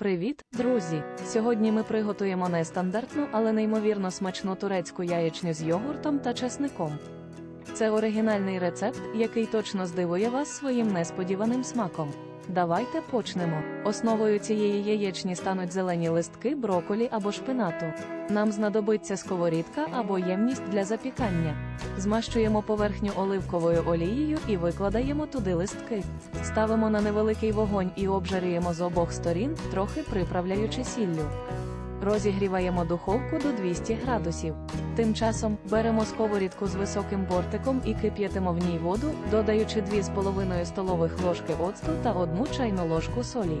Привіт, друзі! Сьогодні ми приготуємо нестандартну, але неймовірно смачну турецьку яєчню з йогуртом та чесником. Це оригінальний рецепт, який точно здивує вас своїм несподіваним смаком. Давайте почнемо. Основою цієї яєчні стануть зелені листки, броколі або шпинату. Нам знадобиться сковорідка або ємність для запікання. Змащуємо поверхню оливковою олією і викладаємо туди листки. Ставимо на невеликий вогонь і обжарюємо з обох сторін, трохи приправляючи сіллю. Розігріваємо духовку до 200 градусів. Тим часом беремо сковорідку з високим бортиком і кип'ятимо в ній воду, додаючи 2,5 столових ложки оцту та 1 чайну ложку солі.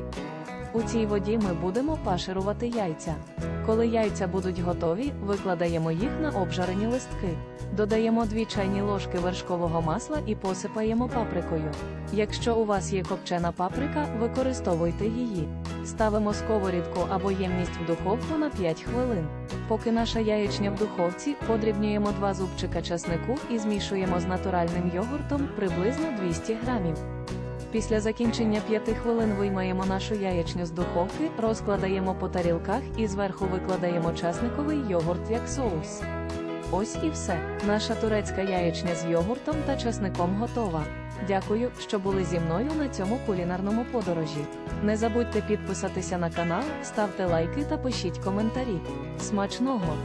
У цій воді ми будемо паширувати яйця. Коли яйця будуть готові, викладаємо їх на обжарені листки. Додаємо 2 чайні ложки вершкового масла і посипаємо паприкою. Якщо у вас є копчена паприка, використовуйте її. Ставимо сковорідку або ємність в духовку на 5 хвилин. Поки наша яєчня в духовці, подрібнюємо 2 зубчика часнику і змішуємо з натуральним йогуртом приблизно 200 грамів. Після закінчення 5 хвилин виймаємо нашу яєчню з духовки, розкладаємо по тарілках і зверху викладаємо часниковий йогурт як соус. Ось і все. Наша турецька яєчня з йогуртом та часником готова. Дякую, що були зі мною на цьому кулінарному подорожі. Не забудьте підписатися на канал, ставте лайки та пишіть коментарі. Смачного!